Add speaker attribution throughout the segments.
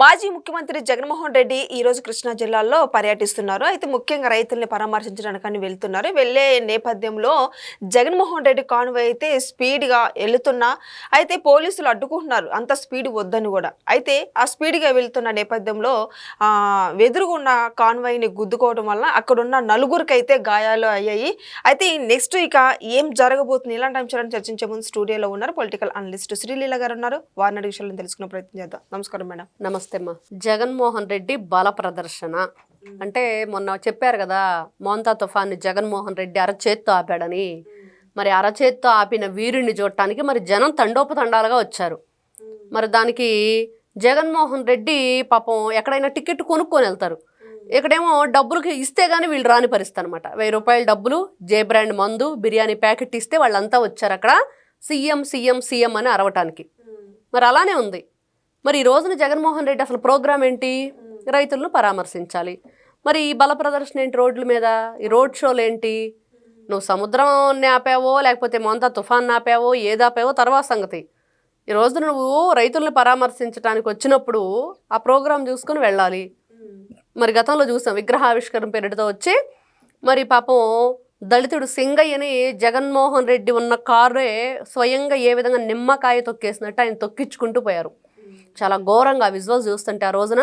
Speaker 1: మాజీ ముఖ్యమంత్రి జగన్మోహన్ రెడ్డి ఈ రోజు కృష్ణా జిల్లాలో పర్యటిస్తున్నారు. అయితే ముఖ్యంగా రైతుల్ని పరామర్శించడానికి వెళ్తున్నారు. వెళ్ళే నేపథ్యంలో జగన్మోహన్ రెడ్డి కాన్వాయ్ అయితే స్పీడ్గా వెళుతున్నా అయితే పోలీసులు అడ్డుకుంటున్నారు. అంత స్పీడ్ వద్దని కూడా. అయితే ఆ స్పీడ్గా వెళ్తున్న నేపథ్యంలో వెదురుగున్న ఎదురుగున్న కాన్వాయ్ని గుద్దుకోవడం వల్ల అక్కడున్న నలుగురికి అయితే గాయాలు అయ్యాయి. అయితే నెక్స్ట్ ఇక ఏం జరగబోతుంది? ఇలాంటి అంశాలను చర్చించే ముందు స్టూడియోలో ఉన్నారు పొలిటికల్ అనలిస్ట్ శ్రీలీల గారు ఉన్నారు. వారిని అడిగే విషయాలను తెలుసుకునే ప్రయత్నం చేద్దాం. నమస్కారం మేడం.
Speaker 2: నమస్తే. నమస్తేమ్మా జగన్మోహన్ రెడ్డి బల ప్రదర్శన. అంటే మొన్న చెప్పారు కదా మోంతా తుఫాన్ని జగన్మోహన్ రెడ్డి అరచేత్తో ఆపాడని. మరి అరచేత్తో ఆపిన వీరుణ్ణి చూడటానికి మరి జనం తండోపతండాలుగా వచ్చారు. మరి దానికి జగన్మోహన్ రెడ్డి పాపం ఎక్కడైనా టికెట్ కొనుక్కొని వెళ్తారు. ఇక్కడేమో డబ్బులకి ఇస్తే కానీ వీళ్ళు రాని పరిస్థితి అనమాట వెయ్యి రూపాయల డబ్బులు జే బ్రాండ్ మందు బిర్యానీ ప్యాకెట్ ఇస్తే వాళ్ళంతా వచ్చారు అక్కడ. సీఎం సీఎం సీఎం అని అరవటానికి. మరి అలానే ఉంది. మరి ఈ రోజున జగన్మోహన్ రెడ్డి అసలు ప్రోగ్రామ్ ఏంటి? రైతులను పరామర్శించాలి. మరి ఈ బల ప్రదర్శన ఏంటి రోడ్ల మీద? ఈ రోడ్ షోలు ఏంటి? నువ్వు సముద్రం ఆపావో లేకపోతే మొంత తుఫాన్ ఆపావో ఏది ఆపావో తర్వాత సంగతి. ఈ రోజు నువ్వు రైతులను పరామర్శించడానికి వచ్చినప్పుడు ఆ ప్రోగ్రాం చూసుకొని వెళ్ళాలి. మరి గతంలో చూసాం విగ్రహావిష్కరణ పేరుతో వచ్చి మరి పాపం దళితుడు సింగయ్యని జగన్మోహన్ రెడ్డి ఉన్న కారే స్వయంగా ఏ విధంగా నిమ్మకాయ తొక్కేసినట్టు ఆయన తొక్కించుకుంటూ పోయారు. చాలా ఘోరంగా విజువల్స్ చూస్తుంటే ఆ రోజున.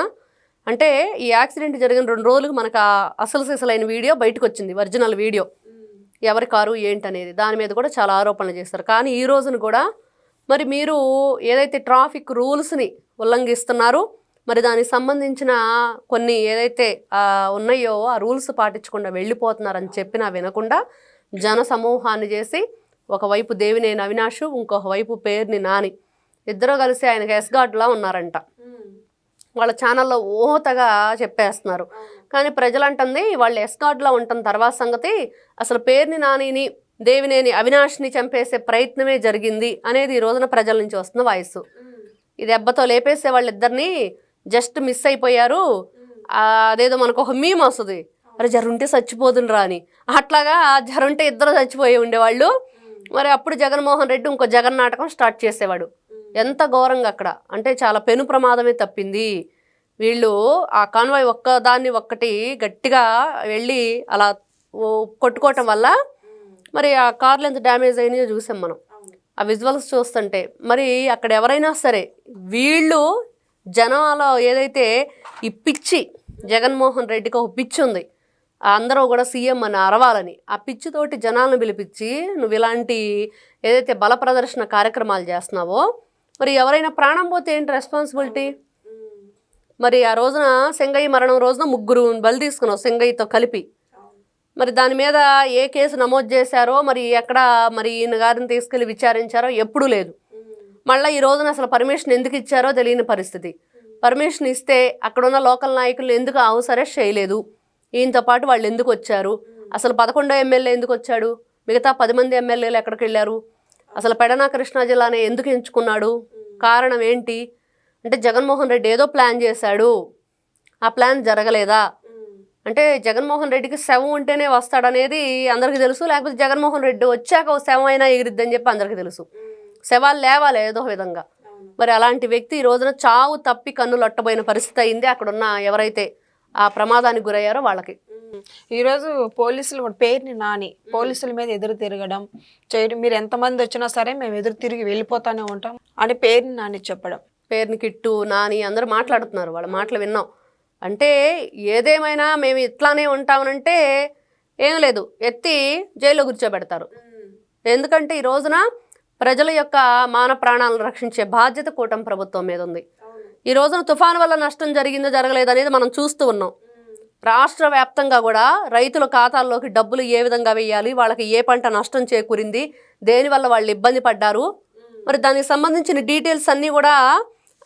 Speaker 2: అంటే ఈ యాక్సిడెంట్ జరిగిన రెండు రోజులకు మనకు ఆ అసలు సిసలైన వీడియో బయటకు వచ్చింది ఒరిజినల్ వీడియో ఎవరి కారు ఏంటనేది. దాని మీద కూడా చాలా ఆరోపణలు చేస్తారు. కానీ ఈ రోజున కూడా మరి మీరు ఏదైతే ట్రాఫిక్ రూల్స్ని ఉల్లంఘిస్తున్నారో మరి దానికి సంబంధించిన కొన్ని ఏదైతే ఉన్నాయో ఆ రూల్స్ పాటించకుండా వెళ్ళిపోతున్నారని చెప్పినా వినకుండా జన సమూహాన్ని చేసి ఒకవైపు దేవినేని అవినాష్ ఇంకొక వైపు పేరుని నాని ఇద్దరు కలిసి ఆయనకి ఎస్గాడ్లా ఉన్నారంట. వాళ్ళ ఛానల్లో ఊహతగా చెప్పేస్తున్నారు. కానీ ప్రజలంటుంది వాళ్ళు ఎస్కార్డ్లో ఉంటుంది తర్వాత సంగతి అసలు పేరుని నానిని దేవినేని అవినాష్ని చంపేసే ప్రయత్నమే జరిగింది అనేది ఈ రోజున ప్రజల నుంచి వస్తున్న వాయిస్. ఈ దెబ్బతో లేపేసే వాళ్ళిద్దరిని జస్ట్ మిస్ అయిపోయారు. అదేదో మనకు ఒక మీమ్ వస్తుంది. అరే జరుంటే చచ్చిపోతుండ్రా అని. అట్లాగా జరుంటే ఇద్దరు చచ్చిపోయి ఉండేవాళ్ళు. మరి అప్పుడు జగన్మోహన్ రెడ్డి ఇంకో జగన్ నాటకం స్టార్ట్ చేసేవాడు. ఎంత ఘోరంగా అక్కడ. అంటే చాలా పెను ప్రమాదమే తప్పింది. వీళ్ళు ఆ కాన్వాయ్ ఒక్క దాన్ని ఒక్కటి గట్టిగా వెళ్ళి అలా కొట్టుకోవటం వల్ల మరి ఆ కార్లు ఎంత డ్యామేజ్ అయినాయో చూసాం మనం. ఆ విజువల్స్ చూస్తుంటే మరి అక్కడ ఎవరైనా సరే వీళ్ళు జనాల ఏదైతే ఈ పిచ్చి జగన్మోహన్ రెడ్డికి ఒక పిచ్చి ఉంది అందరూ కూడా సీఎం అని అరవాలని ఆ పిచ్చితోటి జనాలను పిలిపించి నువ్వు ఇలాంటి ఏదైతే బల ప్రదర్శన కార్యక్రమాలు చేస్తున్నావో మరి ఎవరైనా ప్రాణం పోతే ఏంటి రెస్పాన్సిబిలిటీ మరి ఆ రోజున సెంగయ్య మరణం రోజున ముగ్గురు బలి తీసుకున్నావు సెంగయ్యతో కలిపి. మరి దాని మీద ఏ కేసు నమోదు చేశారో మరి ఎక్కడ మరి ఈయన గారిని తీసుకెళ్ళి విచారించారో ఎప్పుడూ లేదు. మళ్ళీ ఈ రోజున అసలు పర్మిషన్ ఎందుకు ఇచ్చారో తెలియని పరిస్థితి. పర్మిషన్ ఇస్తే అక్కడున్న లోకల్ నాయకులు ఎందుకు అవసరెస్ట్ చేయలేదు? ఈయనతో పాటు వాళ్ళు ఎందుకు వచ్చారు? అసలు పదకొండో ఎమ్మెల్యే ఎందుకు వచ్చాడు? మిగతా పది మంది ఎమ్మెల్యేలు ఎక్కడికి వెళ్ళారు? అసలు పెడనా కృష్ణా జిల్లానే ఎందుకు ఎంచుకున్నాడు? కారణం ఏంటి? అంటే జగన్మోహన్ రెడ్డి ఏదో ప్లాన్ చేశాడు. ఆ ప్లాన్ జరగలేదా? అంటే జగన్మోహన్ రెడ్డికి శవం ఉంటేనే వస్తాడనేది అందరికీ తెలుసు లేకపోతే జగన్మోహన్ రెడ్డి వచ్చాక శవం అయినా ఎగిరిద్దని చెప్పి అందరికీ తెలుసు. శవాలు లేవాలి ఏదో విధంగా. మరి అలాంటి వ్యక్తి ఈ రోజున చావు తప్పి కన్ను లొట్టబోయిన పరిస్థితి అయింది అక్కడున్న ఎవరైతే ఆ ప్రమాదానికి గురయ్యారో వాళ్ళకి.
Speaker 1: ఈరోజు పోలీసులు పేరుని నాని పోలీసుల మీద ఎదురు తిరగడం చేయడం మీరు ఎంతమంది వచ్చినా సరే మేము ఎదురు తిరిగి వెళ్ళిపోతానే ఉంటాం అని పేరుని నాని చెప్పడం.
Speaker 2: పేరుని కిట్టు నాని అందరూ మాట్లాడుతున్నారు వాళ్ళ మాటలు విన్నాం. అంటే ఏదేమైనా మేము ఇట్లానే ఉంటామనంటే ఏం లేదు ఎత్తి జైల్లో కూర్చోబెడతారు. ఎందుకంటే ఈ రోజున ప్రజల యొక్క మాన ప్రాణాలను రక్షించే బాధ్యత కూటమి ప్రభుత్వం మీద ఉంది. ఈ రోజున తుఫాను వల్ల నష్టం జరిగిందో జరగలేదు అనేది మనం చూస్తూ ఉన్నాం. రాష్ట్ర వ్యాప్తంగా కూడా రైతుల ఖాతాల్లోకి డబ్బులు ఏ విధంగా వేయాలి వాళ్ళకి ఏ పంట నష్టం చేకూరింది దేనివల్ల వాళ్ళు ఇబ్బంది పడ్డారు? మరి దానికి సంబంధించిన డీటెయిల్స్ అన్నీ కూడా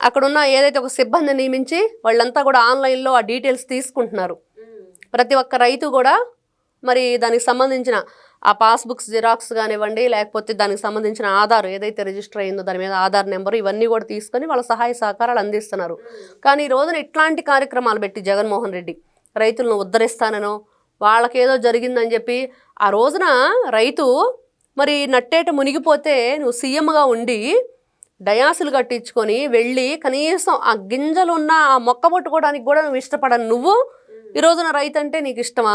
Speaker 2: అక్కడున్న ఏదైతే ఒక సిబ్బంది నియమించి వాళ్ళంతా కూడా ఆన్లైన్లో ఆ డీటెయిల్స్ తీసుకుంటున్నారు. ప్రతి ఒక్క రైతు కూడా మరి దానికి సంబంధించిన ఆ పాస్బుక్స్ జిరాక్స్ కానివ్వండి లేకపోతే దానికి సంబంధించిన ఆధార్ ఏదైతే రిజిస్టర్ అయిందో దాని మీద ఆధార్ నెంబర్ ఇవన్నీ కూడా తీసుకొని వాళ్ళ సహాయ సహకారాలు అందిస్తున్నారు. కానీ ఈ రోజున ఇట్లాంటి కార్యక్రమాలు పెట్టి జగన్మోహన్ రెడ్డి రైతులను ఉద్ధరిస్తాననో వాళ్ళకేదో జరిగిందని చెప్పి ఆ రోజున రైతు మరి నట్టేట మునిగిపోతే నువ్వు సీఎంగా ఉండి డయాసులు కట్టించుకొని వెళ్ళి కనీసం ఆ గింజలు ఉన్న ఆ మొక్క పట్టుకోవడానికి కూడా నువ్వు ఇష్టపడను. నువ్వు ఈ రోజున రైతు అంటే నీకు ఇష్టమా?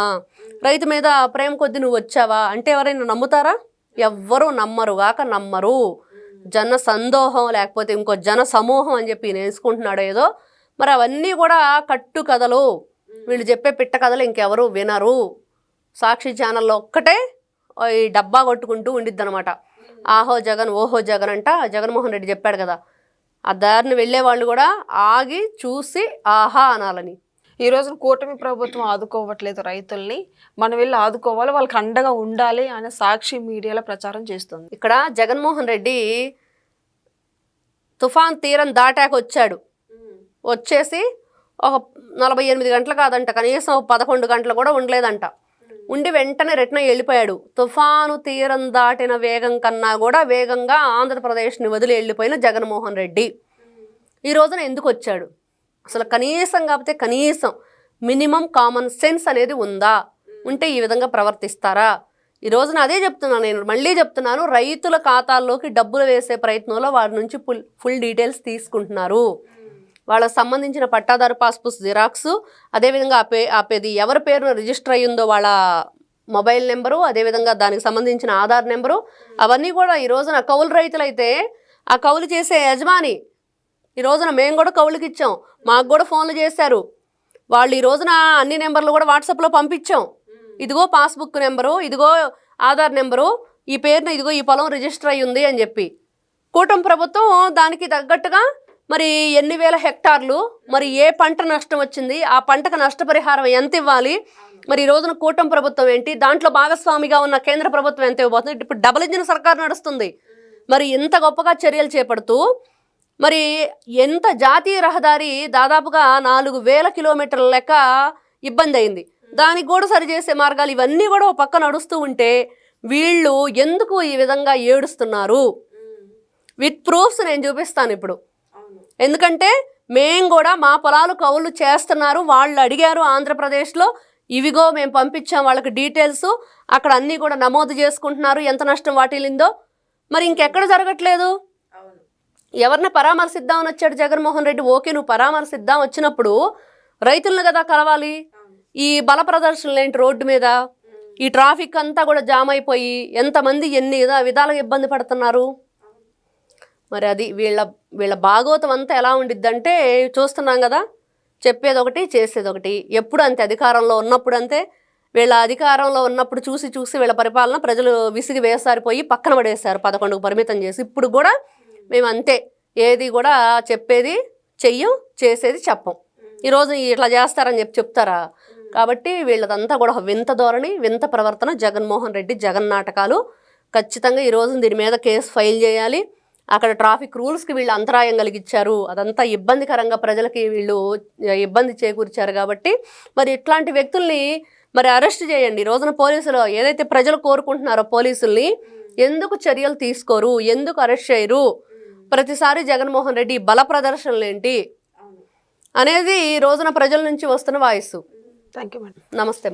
Speaker 2: రైతు మీద ప్రేమ కొద్ది నువ్వు వచ్చావా? అంటే ఎవరైనా నమ్ముతారా? ఎవ్వరూ నమ్మరు కాక నమ్మరు. జన సందోహం లేకపోతే ఇంకో జన సమూహం అని చెప్పి నేర్చుకుంటున్నాడు ఏదో. మరి అవన్నీ కూడా కట్టు కథలు. వీళ్ళు చెప్పే పిట్ట కథలు ఇంకెవరు వినరు. సాక్షి ఛానల్లో ఒక్కటే ఈ డబ్బా కొట్టుకుంటూ ఉండిద్ది అనమాట ఆహో జగన్ ఓహో జగన్ అంట జగన్మోహన్ రెడ్డి చెప్పాడు కదా. ఆ దారిని వెళ్ళే వాళ్ళు కూడా ఆగి చూసి ఆహా అనాలని.
Speaker 1: ఈ రోజున కూటమి ప్రభుత్వం ఆదుకోవట్లేదు రైతుల్ని. మనం వెళ్ళి ఆదుకోవాలి వాళ్ళకి అండగా ఉండాలి అనే సాక్షి మీడియాలో ప్రచారం చేస్తుంది.
Speaker 2: ఇక్కడ జగన్మోహన్ రెడ్డి తుఫాన్ తీరం దాటాక వచ్చాడు వచ్చేసి ఒక నలభై ఎనిమిది గంటలు కాదంట కనీసం పదకొండు గంటలు కూడా ఉండలేదంట. ఉండి వెంటనే రిటర్న్ వెళ్ళిపోయాడు. తుఫాను తీరం దాటిన వేగం కన్నా కూడా వేగంగా ఆంధ్రప్రదేశ్ని వదిలి వెళ్ళిపోయిన జగన్మోహన్ రెడ్డి. ఈ రోజున ఎందుకు వచ్చాడు? అసలు కనీసం కాకపోతే కనీసం మినిమం కామన్ సెన్స్ అనేది ఉందా? ఉంటే ఈ విధంగా ప్రవర్తిస్తారా? ఈ రోజున అదే చెప్తున్నాను నేను మళ్ళీ చెప్తున్నాను రైతుల ఖాతాల్లోకి డబ్బులు వేసే ప్రయత్నంలో వారి నుంచి ఫుల్ ఫుల్ డీటెయిల్స్ తీసుకుంటున్నారు. వాళ్ళకి సంబంధించిన పట్టాదారు పాస్బుక్ జిరాక్స్ అదేవిధంగా ఆ పే ఆ పేది ఎవరి పేరున రిజిస్టర్ అయ్యిందో వాళ్ళ మొబైల్ నెంబరు అదేవిధంగా దానికి సంబంధించిన ఆధార్ నెంబరు అవన్నీ కూడా ఈ రోజున కౌలు రైతులైతే ఆ కౌలు చేసే యజమాని ఈ రోజున మేము కూడా కౌలుకి ఇచ్చాం మాకు కూడా ఫోన్లు చేశారు. వాళ్ళు ఈ రోజున అన్ని నెంబర్లు కూడా వాట్సాప్లో పంపించాం. ఇదిగో పాస్బుక్ నెంబరు ఇదిగో ఆధార్ నెంబరు ఈ పేరున ఇదిగో ఈ పొలం రిజిస్టర్ అయ్యి ఉంది అని చెప్పి. కూటమి ప్రభుత్వం దానికి తగ్గట్టుగా మరి ఎన్ని వేల హెక్టార్లు మరి ఏ పంట నష్టం వచ్చింది ఆ పంటకు నష్టపరిహారం ఎంత ఇవ్వాలి మరి ఈ రోజున కూటమి ప్రభుత్వం ఏంటి దాంట్లో భాగస్వామిగా ఉన్న కేంద్ర ప్రభుత్వం ఎంత ఇవ్వబోతుంది ఇప్పుడు డబుల్ ఇంజిన్ సర్కార్ నడుస్తుంది. మరి ఇంత గొప్పగా చర్యలు చేపడుతూ మరి ఎంత జాతీయ రహదారి దాదాపుగా నాలుగు వేల కిలోమీటర్ల లెక్క ఇబ్బంది అయింది. దానికి కూడా సరిచేసే మార్గాలు ఇవన్నీ కూడా ఒక పక్క నడుస్తూ ఉంటే వీళ్ళు ఎందుకు ఈ విధంగా ఏడుస్తున్నారు? విత్ ప్రూఫ్స్ నేను చూపిస్తాను ఇప్పుడు. ఎందుకంటే మేం కూడా మా పొలాలు కౌలు చేస్తున్నారు. వాళ్ళు అడిగారు ఆంధ్రప్రదేశ్లో. ఇవిగో మేము పంపించాం వాళ్ళకి డీటెయిల్స్. అక్కడ అన్నీ కూడా నమోదు చేసుకుంటున్నారు. ఎంత నష్టం వాటిల్లిందో. మరి ఇంకెక్కడ జరగట్లేదు? ఎవరిని పరామర్శిద్దామని వచ్చాడు జగన్మోహన్ రెడ్డి? ఓకే నువ్వు పరామర్శిద్దాం వచ్చినప్పుడు రైతులను కదా కలవాలి. ఈ బల ప్రదర్శనలు ఏంటి రోడ్డు మీద? ఈ ట్రాఫిక్ అంతా కూడా జామ్ అయిపోయి ఎంతమంది ఎన్ని విధాలుగా ఇబ్బంది పడుతున్నారు? మరి అది వీళ్ళ వీళ్ళ భాగవతం అంతా ఎలా ఉండిద్దంటే చూస్తున్నాం కదా చెప్పేది ఒకటి చేసేది ఒకటి. ఎప్పుడు అంతే అధికారంలో ఉన్నప్పుడు అంతే. వీళ్ళ అధికారంలో ఉన్నప్పుడు చూసి చూసి వీళ్ళ పరిపాలన ప్రజలు విసిగి వేసారిపోయి పక్కన పడేశారు పదకొండుకు పరిమితం చేసి. ఇప్పుడు కూడా మేము అంతే ఏది కూడా చెప్పేది చెయ్యం చేసేది చెప్పం. ఈరోజు ఇట్లా చేస్తారని చెప్పి చెప్తారా? కాబట్టి వీళ్ళదంతా కూడా వింత ధోరణి వింత ప్రవర్తన జగన్మోహన్ రెడ్డి జగన్ నాటకాలు. ఖచ్చితంగా ఈ రోజు దీని మీద కేసు ఫైల్ చేయాలి. అక్కడ ట్రాఫిక్ రూల్స్కి వీళ్ళు అంతరాయం కలిగించారు అదంతా ఇబ్బందికరంగా ప్రజలకి వీళ్ళు ఇబ్బంది చేకూర్చారు కాబట్టి. మరి ఇట్లాంటి వ్యక్తుల్ని మరి అరెస్ట్ చేయండి. ఈ రోజున పోలీసులు ఏదైతే ప్రజలు కోరుకుంటున్నారో పోలీసుల్ని ఎందుకు చర్యలు తీసుకోరు? ఎందుకు అరెస్ట్ చేయరు? ప్రతిసారి జగన్మోహన్ రెడ్డి బల ప్రదర్శనలు ఏంటి? అనేది ఈ రోజున ప్రజల నుంచి వస్తున్న వాయిస్.
Speaker 1: థ్యాంక్ యూ మేడం
Speaker 2: నమస్తే.